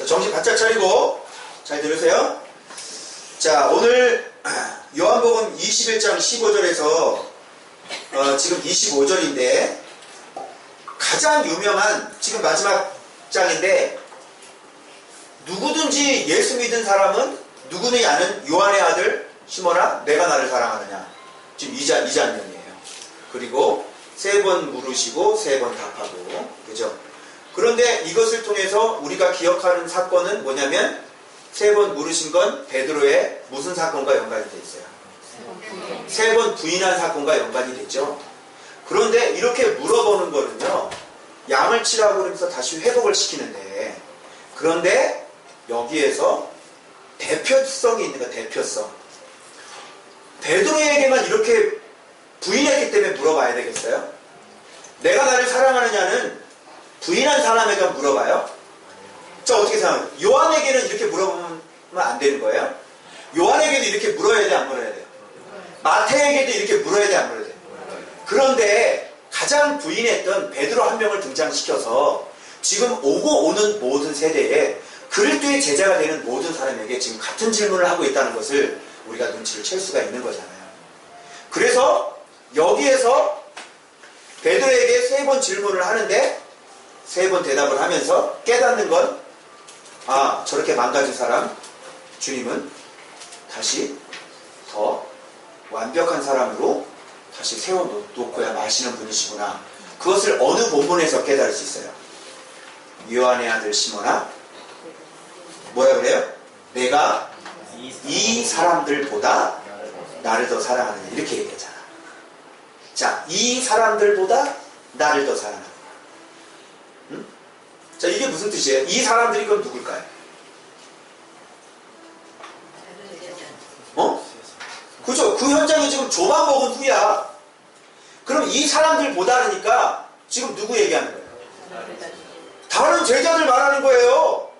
자, 정신 바짝 차리고 잘 들으세요. 자, 오늘 요한복음 21장 15절에서 어, 지금 25절인데 가장 유명한 지금 마지막 장인데 누구든지 예수 믿은 사람은 누구는 아는 요한의 아들 시몬아 내가 나를 사랑하느냐 지금 이, 자, 이 장면이에요. 그리고 세 번 물으시고 세 번 답하고 그죠? 그런데 이것을 통해서 우리가 기억하는 사건은 뭐냐면 세 번 물으신 건 베드로의 무슨 사건과 연관이 돼 있어요? 세 번 부인한 사건과 연관이 되죠. 그런데 이렇게 물어보는 거는요. 양을 치라고 그러면서 다시 회복을 시키는데 그런데 여기에서 대표성이 있는 거 대표성. 베드로에게만 이렇게 부인했기 때문에 물어봐야 되겠어요? 내가 나를 사랑하느냐는 부인한 사람에게 물어봐요? 자, 어떻게 생각해요? 요한에게는 이렇게 물어보면 안 되는 거예요? 요한에게도 이렇게 물어야 돼, 안 물어야 돼요? 마태에게도 이렇게 물어야 돼, 안 물어야 돼요? 그런데 가장 부인했던 베드로 한 명을 등장시켜서 지금 오고 오는 모든 세대에 그리스도의 제자가 되는 모든 사람에게 지금 같은 질문을 하고 있다는 것을 우리가 눈치를 챌 수가 있는 거잖아요. 그래서 여기에서 베드로에게 세 번 질문을 하는데 세 번 대답을 하면서 깨닫는 건 아, 저렇게 망가진 사람 주님은 다시 더 완벽한 사람으로 다시 세워놓고야 마시는 분이시구나. 그것을 어느 본문에서 깨달을 수 있어요? 요한의 아들 시모나 뭐야 그래요? 내가 이 사람들보다 나를 더 사랑하느냐 이렇게 얘기하잖아. 자, 이 사람들보다 나를 더 사랑하느냐. 응? 자, 이게 무슨 뜻이에요? 이 사람들이 그럼 누굴까요? 어? 그죠? 그 현장이 지금 조만 먹은 후야. 그럼 이 사람들 보다니까 지금 누구 얘기하는 거예요? 다른 제자들 말하는 거예요.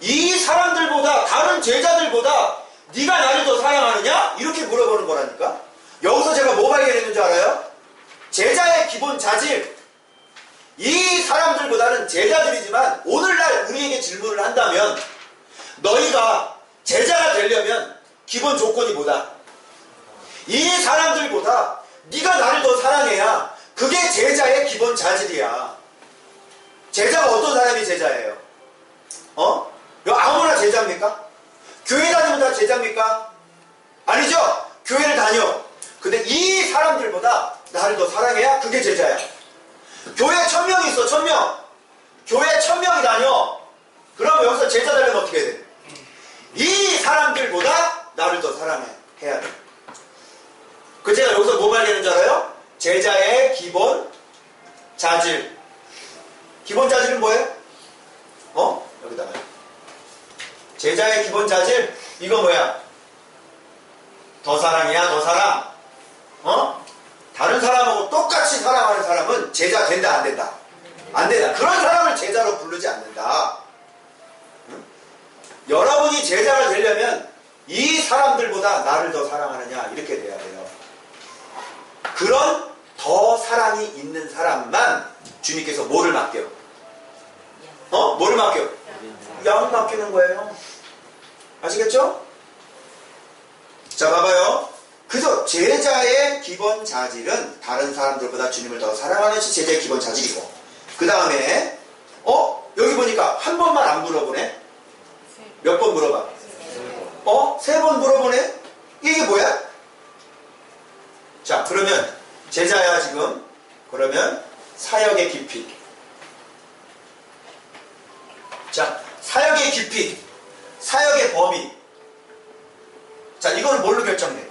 이 사람들보다 다른 제자들보다 네가 나를 더 사랑하느냐? 이렇게 물어보는 거라니까. 여기서 제가 뭐 발견했는 줄 알아요? 제자의 기본 자질. 이 사람들보다는 제자들이지만 오늘날 우리에게 질문을 한다면 너희가 제자가 되려면 기본 조건이 뭐다? 이 사람들보다 네가 나를 더 사랑해야 그게 제자의 기본 자질이야. 제자가 어떤 사람이 제자예요? 어? 아무나 제자입니까? 교회 다니면 다 제자입니까? 아니죠? 교회를 다녀. 근데 이 사람들보다 나를 더 사랑해야 그게 제자야. 교회 천 명이 있어, 천 명. 교회 천 명이 다녀. 그럼 여기서 제자 되려면 어떻게 해야 돼? 이 사람들보다 나를 더 사랑해야 돼. 그 제가 여기서 뭐 발견한 줄 알아요? 제자의 기본 자질. 기본 자질은 뭐예요? 어? 여기다가. 제자의 기본 자질? 이거 뭐야? 더 사랑이야, 더 사랑. 어? 다른 사람하고 똑같이 사랑하는 사람은 제자 된다, 안 된다? 안 된다. 그런 사람을 제자로 부르지 않는다. 응? 여러분이 제자가 되려면 이 사람들보다 나를 더 사랑하느냐, 이렇게 돼야 돼요. 그런 더 사랑이 있는 사람만 주님께서 뭐를 맡겨? 어? 뭐를 맡겨? 양 맡기는 거예요. 아시겠죠? 자, 봐봐요. 그래서 제자의 기본 자질은 다른 사람들보다 주님을 더 사랑하는 것이 제자의 기본 자질이고, 그 다음에, 어? 여기 보니까 한 번만 안 물어보네? 몇 번 물어봐? 어? 세 번 물어보네? 이게 뭐야? 자, 그러면 제자야 지금. 그러면 사역의 깊이. 자, 사역의 깊이. 사역의 범위. 자, 이거는 뭘로 결정돼?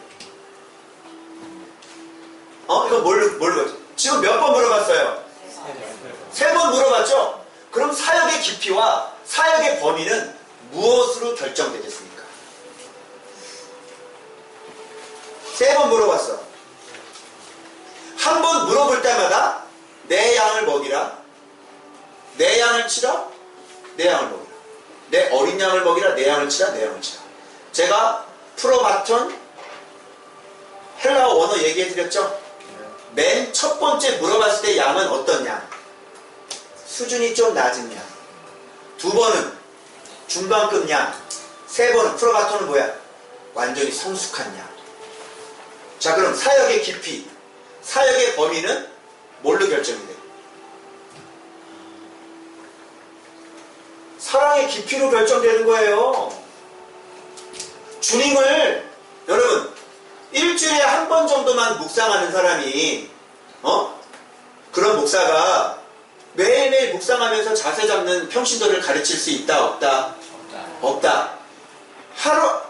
어? 이거 뭘로, 뭘로 결정? 지금 몇 번 물어봤어요? 세 번 물어봤죠? 그럼 사역의 깊이와 사역의 범위는 무엇으로 결정되겠습니까? 세 번 물어봤어. 한 번 물어볼 때마다 내 양을 먹이라. 내 양을 치라. 내 양을 먹이라. 내 어린 양을 먹이라. 내 양을 치라. 내 양을 치라. 제가 프로바톤 헬라어 원어 얘기해 드렸죠? 맨 첫 번째 물어봤을 때 양은 어떤 양? 수준이 좀 낮은 양. 두 번은 중반급 양, 세 번은 프로바토는 뭐야? 완전히 성숙한 양. 자, 그럼 사역의 깊이, 사역의 범위는 뭘로 결정이 돼? 사랑의 깊이로 결정되는 거예요. 주님을 여러분 일주일에 한 번 정도만 묵상하는 사람이 어 그런 목사가 매일매일 묵상하면서 자세 잡는 평신도를 가르칠 수 있다 없다 없다 하루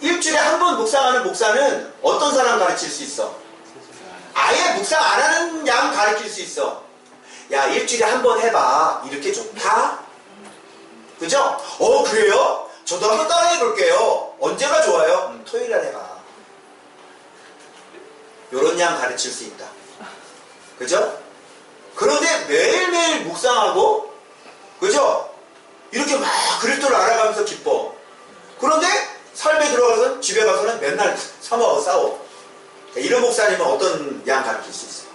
일주일에 한 번 묵상하는 목사는 어떤 사람 가르칠 수 있어 아예 묵상 안 하는 양 가르칠 수 있어 야 일주일에 한 번 해봐 이렇게 좋다 그죠? 어 그래요? 저도 한번 따라해 볼게요. 언제가 좋아요? 음, 토요일 날 해봐. 요런 양 가르칠 수 있다. 그죠? 그런데 매일매일 묵상하고 그죠? 이렇게 막 그리스도를 알아가면서 기뻐. 그런데 삶에 들어가서 집에 가서는 맨날 사모하고 싸워. 자, 이런 목사님은 어떤 양 가르칠 수 있어?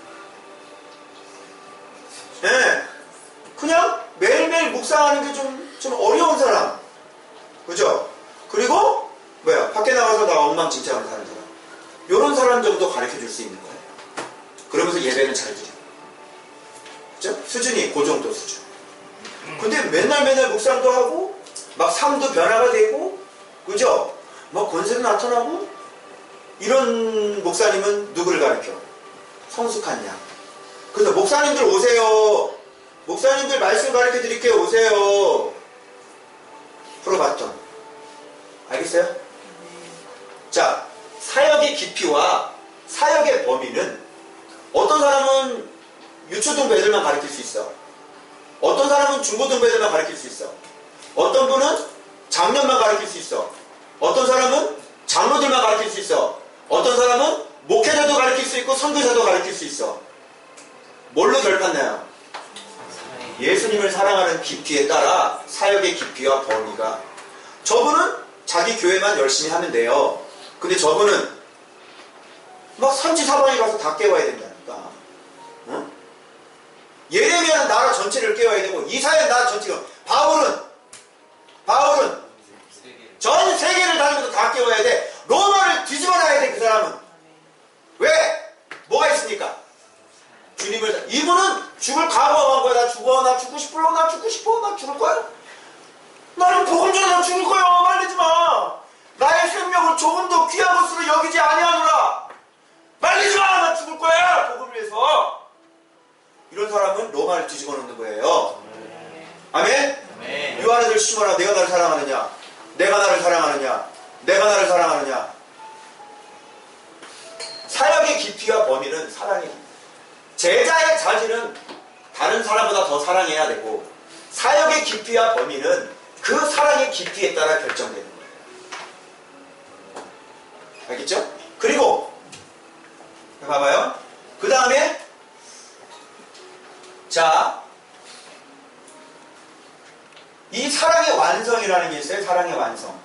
예. 그냥 매일매일 묵상하는 게 좀, 좀 어려운 사람. 그죠? 그리고, 뭐야, 밖에 나가서 나 엉망진창으로 사는 사람. 요런 사람 정도 가르쳐 줄 수 있는 거예요. 그러면서 예배는 잘 드리고. 그죠? 수준이 그 정도 수준. 근데 맨날 맨날 묵상도 하고, 막 삶도 변화가 되고, 그죠? 막 권세도 나타나고, 이런 목사님은 누구를 가르쳐? 성숙한 양. 그래서 목사님들 오세요. 목사님들 말씀 가르쳐 드릴게요. 오세요. 풀어봤던. 알겠어요? 자, 사역의 깊이와 사역의 범위는 어떤 사람은 유초등부 애들만 가르칠 수 있어. 어떤 사람은 중고등부 애들만 가르칠 수 있어. 어떤 분은 장년만 가르칠 수 있어. 어떤 사람은 장로들만 가르칠 수 있어. 어떤 사람은 목회자도 가르칠 수 있고 선교사도 가르칠 수 있어. 뭘로 결판나요? 예수님을 사랑하는 깊이에 따라 사역의 깊이와 범위가 저분은 자기 교회만 열심히 하면 돼요. 근데 저분은 막 산지 사방에 가서 다 깨워야 된다니까. 응? 예레미야는 나라 전체를 깨워야 되고 이사야 나라 전체가 바울은 바울은 전 세계를 다니면서 다 깨워야 돼. 로마를 뒤집어 놔야 돼 그 사람은. 왜? 뭐가 있습니까? 주님을 이분은 죽을 각오한 거야. 나 죽어, 나 죽고 싶어, 나 죽고 싶어, 나 죽을 거야. 나는 복음 전에 나 죽을 거야. 말리지 마. 나의 생명을 조금 더 귀한 것으로 여기지 아니하노라. 말리지 마. 나 죽을 거야. 복음을 위해서. 이런 사람은 로마를 뒤집어 놓는 거예요. 아멘. 요한애들 시모라 내가 나를 사랑하느냐? 내가 나를 사랑하느냐? 내가 나를 사랑하느냐? 사역의 깊이와 범위는 사랑의 깊이. 제자의 자질은 다른 사람보다 더 사랑해야 되고 사역의 깊이와 범위는 그 사랑의 깊이에 따라 거예요. 알겠죠? 그리고 봐봐요. 그 다음에 자, 이 사랑의 완성이라는 게 있어요. 사랑의 완성.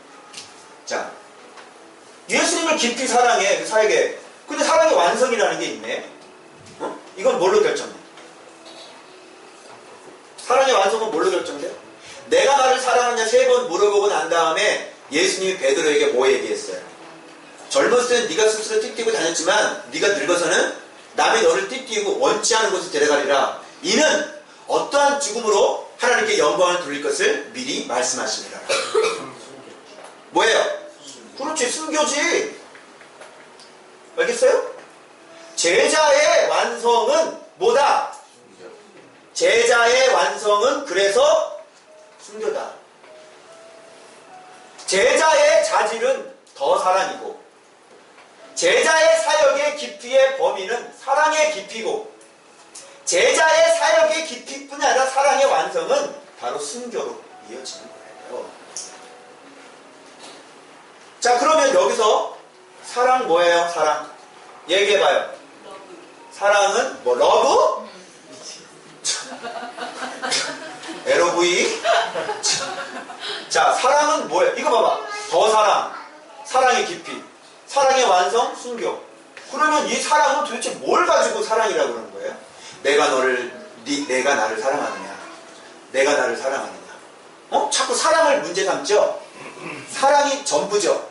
자, 예수님을 깊이 사랑해 그 사역에. 근데 사랑의 완성이라는 게 있네. 어? 이건 뭘로 결정돼? 사랑의 완성은 뭘로 결정돼? 내가 나를 사랑하냐 세 번 물어보고 난 다음에 예수님이 베드로에게 뭐 얘기했어요? 젊었을 땐 네가 스스로 띠뛰고 다녔지만 네가 늙어서는 남이 너를 띠뛰고 원치 않은 곳에 데려가리라. 이는 어떠한 죽음으로 하나님께 영광을 돌릴 것을 미리 말씀하시니라. 뭐예요? 그렇지 순교지. 알겠어요? 제자의 완성은 뭐다? 제자의 완성은 그래서 순교다. 제자의 자질은 더 사랑이고, 제자의 사역의 깊이의 범위는 사랑의 깊이고, 제자의 사역의 깊이뿐 아니라 사랑의 완성은 바로 순교로 이어지는 거예요. 자, 그러면 여기서 사랑 뭐예요? 사랑. 얘기해봐요. 사랑은 뭐 러브? LOV? 자, 사랑은 뭐예요? 이거 봐봐. 더 사랑, 사랑의 깊이, 사랑의 완성, 순교. 그러면 이 사랑은 도대체 뭘 가지고 사랑이라고 그러는 거예요? 내가 너를, 네, 내가 나를 사랑하느냐? 내가 나를 사랑하느냐? 어? 자꾸 사랑을 문제 삼죠? 사랑이 전부죠.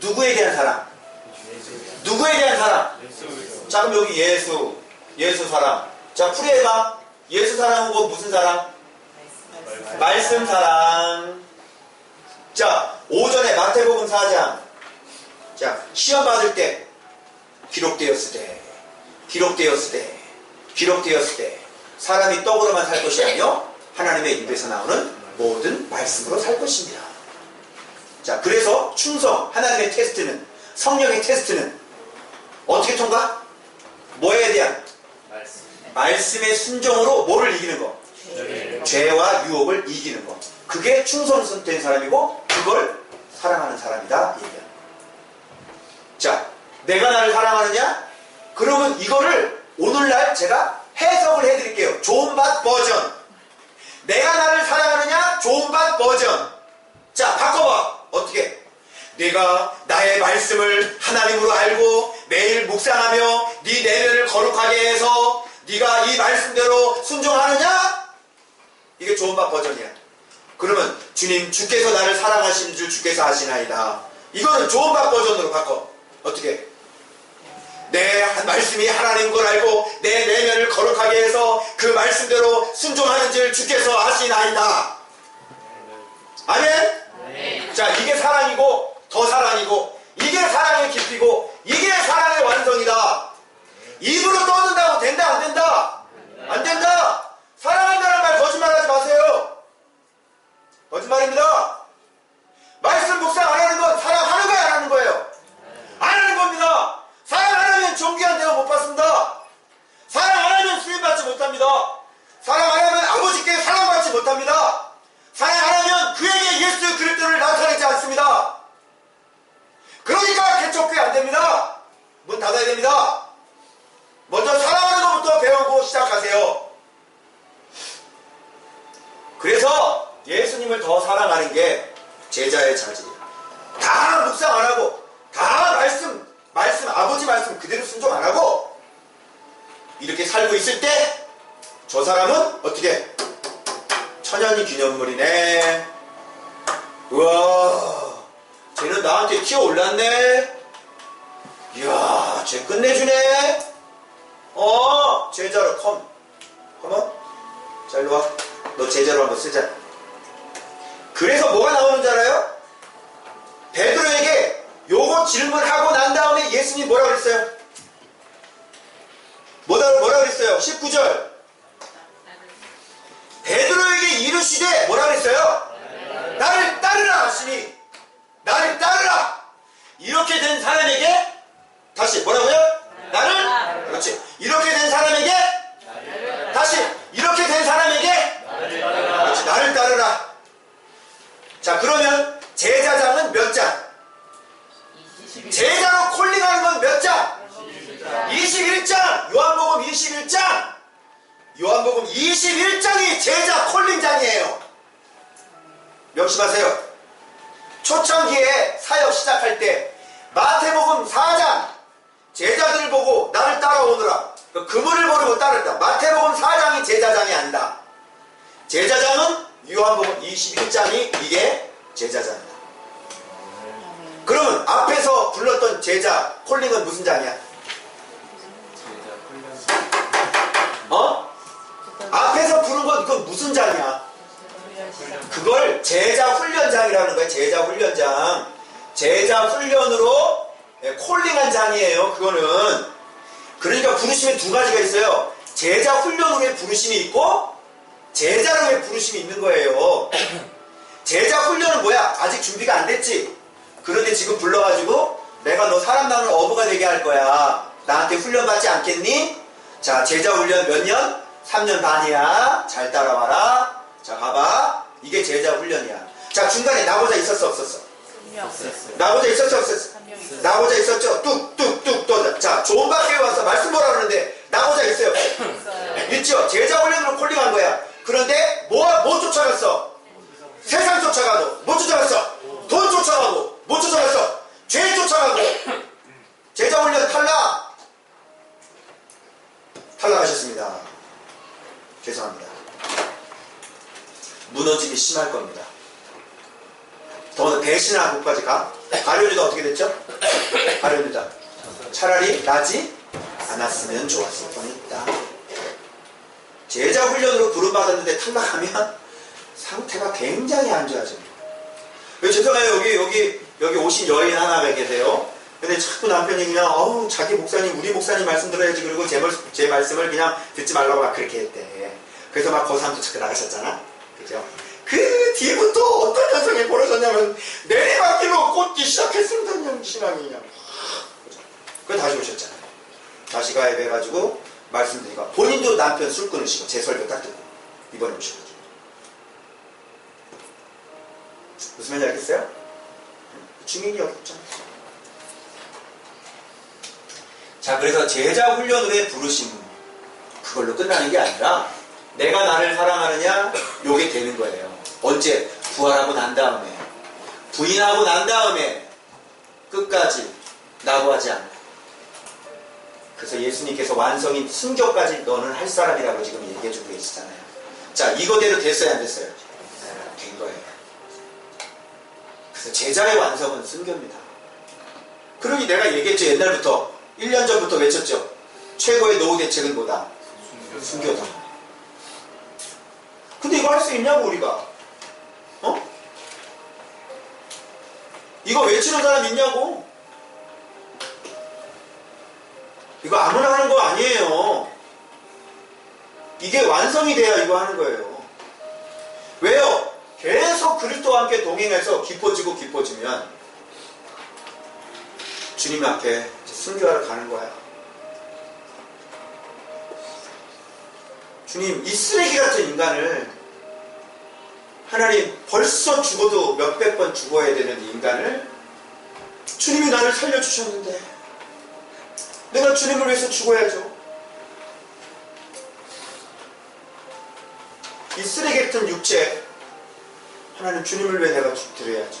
누구에 대한 사랑? 누구에 대한 사랑? 자, 그럼 여기 예수, 예수 사랑. 자, 풀이해봐. 예수 사랑하고 무슨 사랑? 말씀 사랑. 자, 오전에 마태복음 4장. 자, 시험 받을 때, 기록되었을 때, 기록되었을 때, 기록되었을 때, 사람이 떡으로만 살 것이 아니요 하나님의 입에서 나오는 모든 말씀으로 살 것입니다. 자, 그래서 충성, 하나님의 테스트는, 성령의 테스트는 어떻게 통과? 뭐에 대한? 말씀의 순종으로 뭐를 이기는 거? 죄와 유혹을 이기는 것. 그게 충성된 사람이고 그걸 사랑하는 사람이다. 얘기야. 자, 내가 나를 사랑하느냐? 그러면 이거를 오늘날 제가 해석을 해드릴게요. 좋은 밭 버전. 내가 나를 사랑하느냐? 좋은 밭 버전. 자, 바꿔봐. 어떻게? 내가 나의 말씀을 하나님으로 알고 매일 묵상하며 네 내면을 거룩하게 해서 네가 이 말씀대로 순종하느냐? 이게 좋은 밥 버전이야. 그러면 주님 주께서 나를 사랑하신 줄 주께서 아시나이다. 이거는 좋은 밥 버전으로 바꿔. 어떻게? 내한 말씀이 하나님 걸 알고 내 내면을 거룩하게 해서 그 말씀대로 순종하는 줄 주께서 아시나이다. 아멘? 자, 이게 사랑이고 더 사랑이고 이게 사랑의 깊이고 이게 사랑의 완성이다. 입으로 떠든다고 된다 안 된다? 안 된다. 사랑한다는 말 거짓말하지 마세요. 거짓말입니다. 말씀 묵상 안 하는 건 사랑하는 거야 안 하는 거예요? 겁니다. 사랑 안 하면 존귀한 대우 못 받습니다. 사랑 안 하면 수임 받지 못합니다. 사랑 안 하면 아버지께 사랑받지 못합니다. 사랑 안 하면 그에게 예수 그리스도를 나타내지 않습니다. 그러니까 개척교회 안 됩니다. 문 닫아야 됩니다. 먼저 사랑하는 것부터 배우고 시작하세요. 그래서 예수님을 더 사랑하는 게 제자의 자질이에요. 다 묵상 안 하고, 다 말씀, 말씀, 아버지 말씀 그대로 순종 안 하고, 이렇게 살고 있을 때, 저 사람은 어떻게? 천연이 기념물이네. 우와, 쟤는 나한테 키어 올랐네. 이야, 쟤 끝내주네. 어, 제자로 컴. 컴온. 자, 일로 와. 너 제자로 한번 쓰자. 그래서 뭐가 나오는 줄 알아요? 베드로에게 요거 질문하고 난 다음에 예수님 뭐라 그랬어요? 뭐라, 뭐라 그랬어요? 19절. 베드로에게 이르시되 뭐라 그랬어요? 나를 따르라 하시니 나를 따르라 이렇게 된 사람에게 다시 뭐라고요? 나를 그렇지 이렇게 된 사람에게 다시 이렇게 된 사람에게 그렇지 나를 따르라 자 그러면 제자장은 몇 장? 제자로? 21장 요한복음 21장. 요한복음 21장이 제자 콜링장이에요. 명심하세요. 초창기에 사역 시작할 때 마태복음 4장 제자들 보고 나를 따라오느라 그 그물을 모르고 따른다. 마태복음 4장이 제자장이 아니다. 제자장은 요한복음 21장이 이게 제자장이다. 그러면 앞에서 불렀던 제자 콜링은 무슨 장이야? 그건 무슨 장이야? 그걸 제자 훈련장이라는 거예요. 제자 훈련장. 제자 훈련으로 예, 콜링한 장이에요. 그거는. 그러니까 부르심에 두 가지가 있어요. 제자 훈련으로의 부르심이 있고 제자로의 부르심이 있는 거예요. 제자 훈련은 뭐야? 아직 준비가 안 됐지. 그런데 지금 불러가지고 내가 너 사람 낳는 어부가 되게 할 거야. 나한테 훈련 받지 않겠니? 자, 제자 훈련 몇 년? 3년 반이야. 잘 따라와라. 자, 봐봐. 이게 제자 훈련이야. 자, 중간에 나보자 있었어, 없었어? 나보자 있었어, 없었어? 나보자 있었죠? 뚝 뚝뚝 떠. 자, 좋은 밖에 와서 말씀 보라 그러는데 나보자 있어요. 있죠? 제자 훈련으로 콜링한 거야. 그런데 뭐, 뭐 쫓아갔어? 세상 쫓아가고, 뭐 쫓아갔어? 돈 쫓아가고, 뭐 쫓아갔어? 죄 쫓아가고. 제자 훈련 탈락! 탈락하셨습니다. 죄송합니다. 무너짐이 심할 겁니다. 더 배신하고까지 가. 가룟유다 어떻게 됐죠? 가룟유다. 차라리 나지 않았으면 좋았을 뻔했다. 제자 훈련으로 부름받았는데 탈락하면 상태가 굉장히 안 좋아집니다. 왜 죄송해요 여기 여기 여기 오신 여인 하나 계세요. 근데 자꾸 남편이 그냥 어우 자기 목사님 우리 목사님 말씀 들어야지 그리고 제, 말, 제 말씀을 그냥 듣지 말라고 막 그렇게 했대. 그래서 막 거사함도 자꾸 나가셨잖아. 그죠? 그 뒤부터 어떤 현상이 벌어졌냐면 내리막길로 꽂기 시작했습니다. 그냥 신앙이 그냥. 그 다시 오셨잖아요. 다시 가입해가지고 말씀드리니까 본인도 남편 술 끊으시고 제 설교 딱 듣고 이번에 오셔가지고 무슨 말인지 알겠어요? 증인이 없잖아. 자 그래서 제자 훈련으로의 부르심 그걸로 끝나는 게 아니라 내가 나를 사랑하느냐 요게 되는 거예요. 언제 부활하고 난 다음에 부인하고 난 다음에 끝까지 나고 하지 않고 그래서 예수님께서 완성인 순교까지 너는 할 사람이라고 지금 얘기해주고 계시잖아요. 자, 이거대로 됐어요, 안 됐어요? 네, 된 거예요. 그래서 제자의 완성은 순교입니다. 그러니 내가 얘기했죠, 옛날부터. 1년 전부터 외쳤죠. 최고의 노후 대책은 뭐다? 순교다. 근데 이거 할 수 있냐고, 우리가. 어? 이거 외치는 사람 있냐고? 이거 아무나 하는 거 아니에요. 이게 완성이 돼야 이거 하는 거예요. 왜요? 계속 그리스도와 함께 동행해서 깊어지고 깊어지면 주님 앞에 순교하러 가는 거야. 주님, 이 쓰레기 같은 인간을 하나님 벌써 죽어도 몇백 번 죽어야 되는 인간을 주님이 나를 살려주셨는데 내가 주님을 위해서 죽어야죠. 이 쓰레기 같은 육체, 하나님 주님을 위해 내가 드려야죠.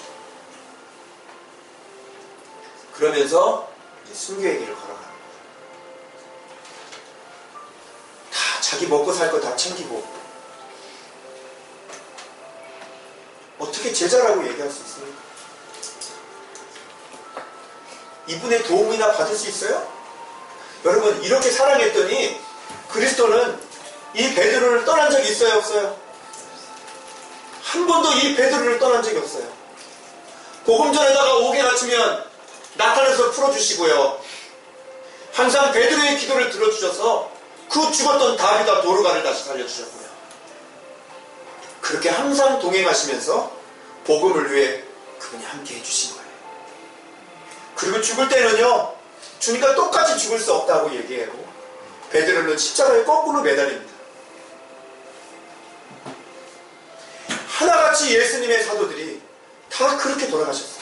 그러면서 순교의 길을 걸어가는 거예요. 먹고 살 거 다 챙기고 어떻게 제자라고 얘기할 수 있습니까? 이분의 도움이나 받을 수 있어요? 여러분 이렇게 사랑했더니 그리스도는 이 베드로를 떠난 적이 있어요 없어요? 한 번도 이 베드로를 떠난 적이 없어요 복음 전에다가 오게 갖추면 나타나서 풀어주시고요 항상 베드로의 기도를 들어주셔서 그 죽었던 다비다 도르가를 다시 살려주셨고요 그렇게 항상 동행하시면서 복음을 위해 그분이 함께 해주신 거예요 그리고 죽을 때는요 주니까 똑같이 죽을 수 없다고 얘기하고 베드로는 십자가에 거꾸로 매달립니다. 하나같이 예수님의 사도들이 다 그렇게 돌아가셨어요.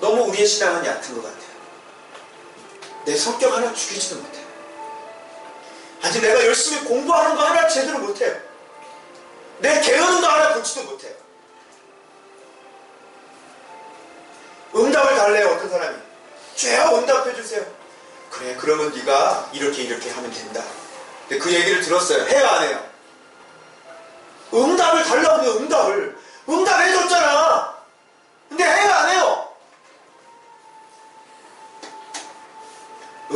너무 우리의 신앙은 얕은 것 같아요. 내 성격 하나 죽이지도 못해요. 아니 내가 열심히 공부하는 거 하나 제대로 못해요. 내 게으른 거 하나 고치도 못해요. 응답을 달래요 어떤 사람이 죄야 응답해 주세요 그래 그러면 네가 이렇게 이렇게 하면 된다 근데 그 얘기를 들었어요 해요 안 해요 응답을 달라고 해요 응답을 응답해 줬잖아 근데 해요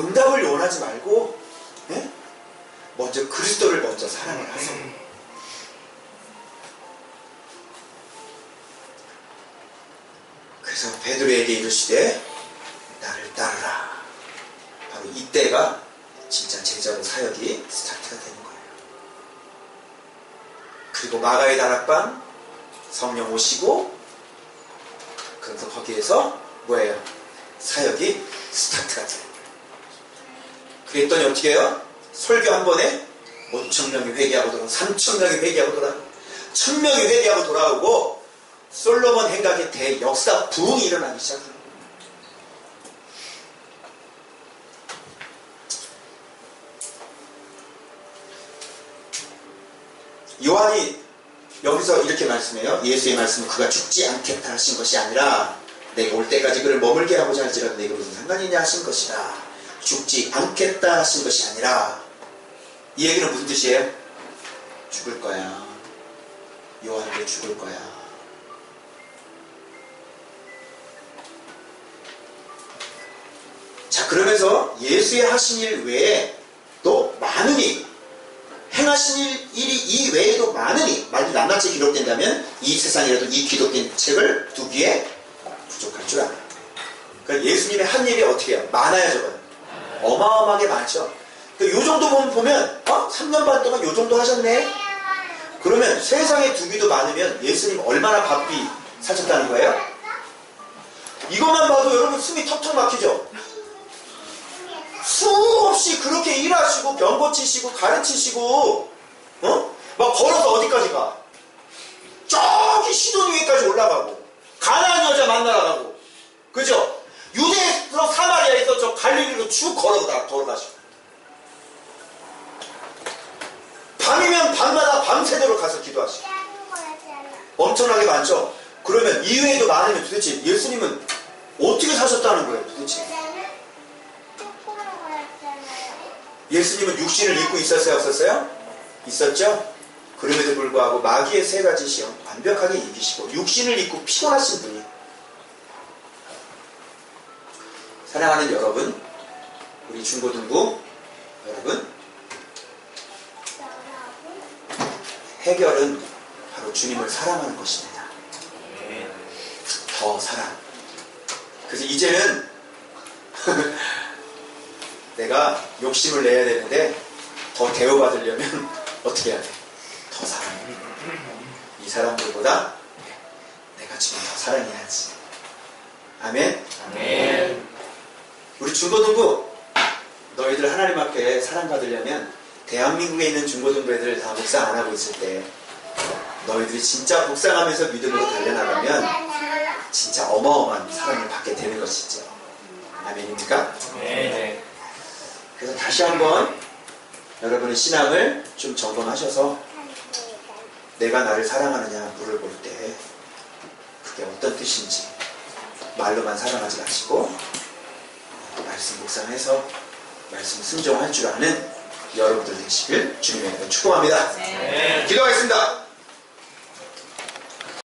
응답을 원하지 말고 예? 먼저 그리스도를 먼저 사랑을 하세요 그래서 베드로에게 이르시되 나를 따르라. 바로 이때가 진짜 제자로 사역이 스타트가 되는 거예요. 그리고 마가의 다락방 성령 오시고 그래서 거기에서 뭐예요? 사역이 스타트가 돼요. 그랬더니 어떻게 해요? 설교 한 번에 5천 명이 회개하고 돌아오고 3천 명이 회개하고 돌아오고 1천 명이 회개하고 돌아오고 솔로몬 행각의 대역사 부흥이 일어나기 시작합니다. 요한이 여기서 이렇게 말씀해요. 예수의 말씀은 그가 죽지 않겠다 하신 것이 아니라 내가 올 때까지 그를 머물게 하고자 할지라도 내가 무슨 상관이냐 하신 것이라 죽지 않겠다 하신 것이 아니라 이 얘기는 무슨 뜻이에요? 죽을 거야. 요한도 죽을 거야. 자, 그러면서 예수의 하신 일 외에 또 많으니 행하신 일, 일이 이 외에도 많으니 만약 낱낱이 기록된다면 이 세상이라도 이 기록된 책을 두기에 부족할 줄 알아. 그러니까 예수님의 한 일이 어떻게 해요? 많아요, 저건. 어마어마하게 많죠. 그요 정도 보면, 보면 어? 3년 반 동안 요 정도 하셨네? 그러면 세상에 두기도 많으면 예수님 얼마나 바삐 사셨다는 거예요? 이것만 봐도 여러분 숨이 턱턱 막히죠? 수없이 그렇게 일하시고 병 고치시고 가르치시고 어? 막 걸어서 어디까지 가? 저기 시돈 위에까지 올라가고 가나안 여자 만나러 가고 그죠? 유대 에서 사마리아에서 저 갈릴리로 쭉 걸어가 걸어가시고 밤이면 밤마다 밤새도록 가서 기도하시고 엄청나게 많죠? 그러면 이외에도 많으면 도대체 예수님은 어떻게 사셨다는 거예요 도대체 예수님은 육신을 입고 있었어요 없었어요? 있었죠? 그럼에도 불구하고 마귀의 세 가지 시험 완벽하게 이기시고 육신을 입고 피곤하신 분이 사랑하는 여러분 우리 중고등부 여러분 해결은 바로 주님을 사랑하는 것입니다. 더 사랑. 그래서 이제는 내가 욕심을 내야 되는데 더 대우받으려면 어떻게 해야 돼? 더 사랑해. 이 사람들보다 내가 주님 더 사랑해야지. 아멘. 아멘. 우리 중고등부 너희들 하나님 앞에 사랑받으려면 대한민국에 있는 중고등부 애들 다 묵상 안 하고 있을 때 너희들이 진짜 묵상하면서 믿음으로 달려나가면 진짜 어마어마한 사랑을 받게 되는 것이죠. 아멘입니까? 네. 그래서 다시 한번 여러분의 신앙을 좀 점검하셔서 내가 나를 사랑하느냐 물어볼 때 그게 어떤 뜻인지 말로만 사랑하지 마시고 말씀 묵상해서 말씀 순종할 줄 아는 여러분들 되시길 주님의 축복합니다. 네. 기도하겠습니다.